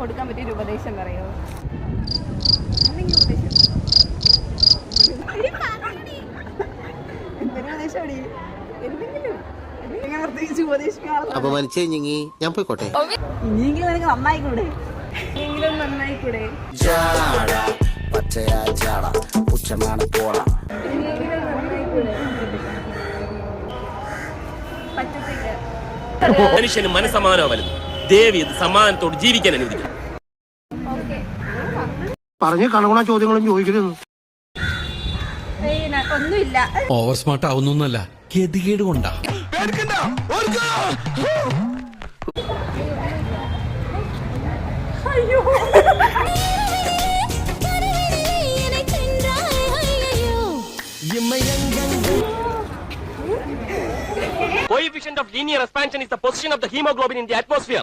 കൊടുക്കാൻ പറ്റിയ ഒരു ഉപദേശം പറയോ? എന്തെങ്കിലും ഉപദേശം? എന്തൊരു എന്തെങ്കിലും? അപമാനിച്ചേ ഞങ്ങി ഞാൻ പോയിക്കോട്ടെ? ഇനിയെങ്കിലും നിനക്ക് നന്നായിക്കൂടെ? എങ്കിലും നന്നായിക്കൂടെ? പച്ചയാ ജാട പുച്ഛമാണ് പോള. ഇനിയെങ്കിലും നന്നായിക്കൂടെ? മനുഷ്യന് മനസ്സമാനോ വലുത്. ദേവി ഇത് സമാധാനത്തോട് ജീവിക്കാൻ അനുവദിക്കണം ഓക്കെ പറഞ്ഞ കണകുണ ചോദ്യങ്ങളും ചോദിക്കരുത് ഒന്നുമില്ല. ഓവർ സ്മാർട്ട് ആവുന്നൊന്നല്ല ഗതികേട് കൊണ്ടാ. Coefficient of linear expansion is the position of the hemoglobin in the atmosphere.